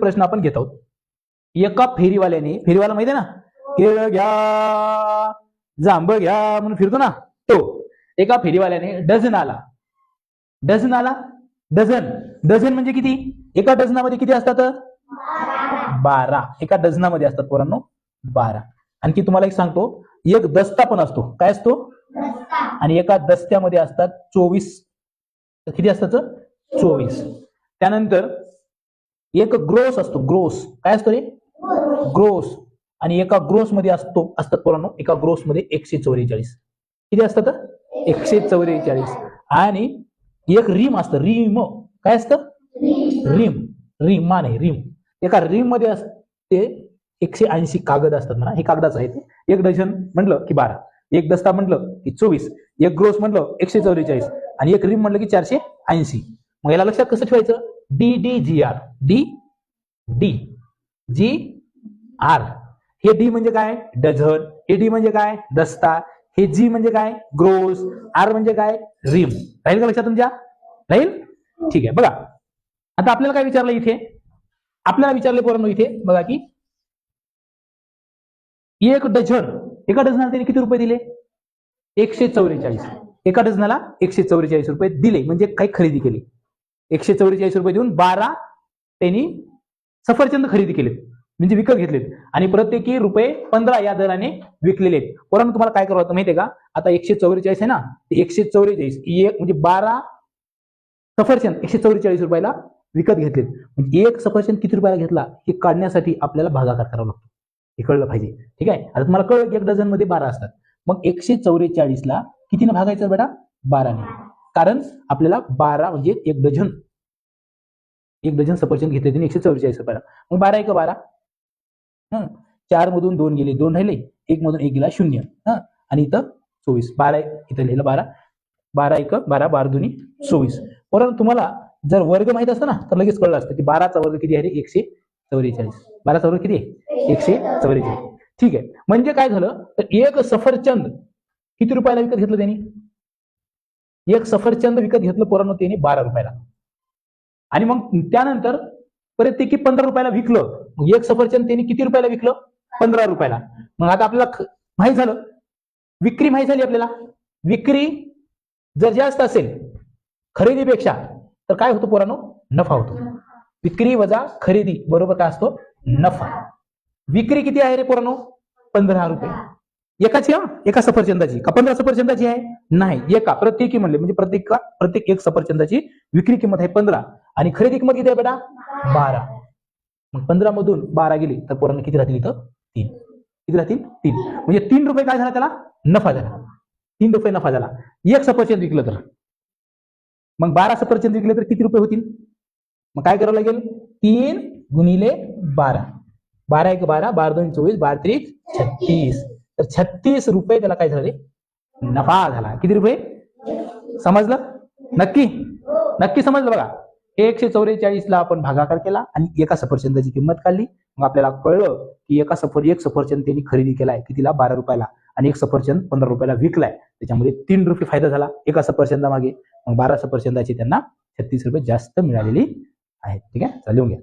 प्रश्न आपण घेत आहोत. एका फेरीवाल्याने फेरीवाला माहिती ना? केळ घ्या जांभळ घ्या म्हणून फिरतो ना? तो. एका फेरीवाल्याने डझन आला. डझन आला? डझन. डझन म्हणजे किती? एका डझनामध्ये किती असतात? बारा. एका डझनामध्ये असतात पोरांनो बारा. आणखी तुम्हाला एक सांगतो एक दस्ता पण असतो. काय असतो? आणि एका दस्त्यामध्ये असतात चोवीस. किती असतात? चोवीस. त्यानंतर एक ग्रोस असतो ग्रोस. काय असतो रे? ग्रोस. आणि एका ग्रोस मध्ये असतो असतात पोरांनो एका ग्रोस मध्ये एकशे चौवेचाळीस. किती असतात? एकशे चौवेचाळीस. आणि एक रिम असतं रिम. काय असतं? रिम. रिम मान आहे रिम. एका रिममध्ये असते एकशे ऐंशी कागद असतात म्हणा. हे कागदाचं आहे ते. एक डझन म्हटलं की बारा. एक दस्ता म्हटलं की चोवीस. एक ग्रोस म्हटलं एकशे चौवेचाळीस. आणि एक रिम म्हटलं की चारशे ऐंशी. मग याला लक्षात कसं ठेवायचं? D D G R. D D G R. हे डी म्हणजे काय? डझन. हे डी म्हणजे काय? दस्ता. हे जी म्हणजे काय? ग्रोस. आर म्हणजे काय? रिम. राहील का लक्षात तुमच्या? राहील? ठीक आहे. बघा. आता आपल्याला काय विचारलं इथे? आपल्याला विचारले पोरांनो इथे बघा की. एक डझन. एका डझनाला त्यांनी किती रुपये दिले? एकशे चौवेचाळीस. एका डझनाला एकशे चौवेचाळीस रुपये दिले. म्हणजे काही खरेदी केली. एकशे चौवेचाळीस रुपये देऊन बारा त्यांनी सफरचंद खरेदी केलेत. म्हणजे विकत घेतलेत. आणि प्रत्येकी रुपये पंधरा या दराने विकलेले आहेत परंतु तुम्हाला काय करावं होतं माहितीये का? आता एकशे चौवेचाळीस आहे ना? एकशे चौवेचाळीस एक म्हणजे बारा सफरचंद एकशे चौवेचाळीस रुपयाला विकत घेतलेत. म्हणजे एक सफरचंद किती रुपयाला घेतला? हे काढण्यासाठी आपल्याला भागाकार करावा लागतो. हे कळलं पाहिजे. ठीक आहे? आता तुम्हाला कळलं की एक डझनमध्ये बारा असतात. मग एकशे चौवेचाळीसला कितीने कितीनं भागायचं बेटा बाराने. कारण आपल्याला बारा म्हणजे एक डझन. एक डझन सफरचंद घेतले त्यांनी एकशे चौवेचाळीस रुपयाला. मग बारा एक बारा. हा. चार मधून दोन गेले दोन राहिले. एक मधून एक गेला शून्य. हा. आणि इथं चोवीस. बारा इथं लिहिलं बारा. बारा एक बारा बारा दोन्ही चोवीस. परंतु तुम्हाला जर वर्ग माहीत असतं ना तर लगेच कळलं असतं की बाराचा वर्ग किती आहे रे? एकशे चौवेचाळीस. बाराचा वर्ग किती आहे? एकशे चौवेचाळीस. ठीक आहे. म्हणजे काय झालं? तर एक सफरचंद किती रुपयाला विकत घेतलं त्यांनी? एक सफरचंद विकत घेतलं पोरांनो त्याने बारा रुपयाला. आणि मग त्यानंतर प्रत्येकी पंधरा रुपयाला विकलं. एक सफरचंद त्यांनी किती रुपयाला विकलं? पंधरा रुपयाला. मग आता आपल्याला माहीत माहीत झालं? विक्री माहीत झाली आपल्याला? विक्री जर जास्त असेल खरेदीपेक्षा तर काय होतो पोरांनो? नफा होतो. विक्री वजा खरेदी बरोबर काय असतो? नफा. विक्री किती आहे रे पोरांनो? पंधरा रुपये. एकाची हा? एका सफरचंदाची. का पंधरा सफरचंदाची आहे? नाही. एका प्रत्येकी म्हणले. म्हणजे प्रत्येक प्रत्येक एक सफरचंदाची विक्री किंमत आहे पंधरा. आणि खरेदी किंमत किती आहे बेटा? बारा. मग पंधरा मधून बारा गेली तर पोरांना किती राहतील इथं? तीन. किती राहतील? तीन. म्हणजे तीन रुपये काय झाला त्याला? नफा झाला. तीन रुपये नफा झाला. एक सफरचंद विकलं तर. मग बारा सफरचंद विकले तर किती रुपये होतील? मग काय करावं लागेल? तीन गुणिले बारा. बारा एक बारा बारा दोन चोवीस बारा त्रिक छत्तीस. तर छत्तीस रुपये त्याला काय झाले? नफा झाला. किती रुपये? समजलं? नक्की? नक्की समजलं बघा. एकशे चौवेचाळीसला आपण भागाकार केला आणि एका सफरचंदाची किंमत काढली. मग आपल्याला कळलं की एका सफर एक सफरचंद त्यांनी खरेदी केलाय. कितीला? बारा रुपयाला. आणि एक सफरचंद पंधरा रुपयाला विकलाय. त्याच्यामध्ये तीन रुपये फायदा झाला. एका सफरचंदा मागे मग बारा सफरचंदाची त्यांना छत्तीस रुपये जास्त मिळालेली आहेत. ठीक आहे? चालू घ्या.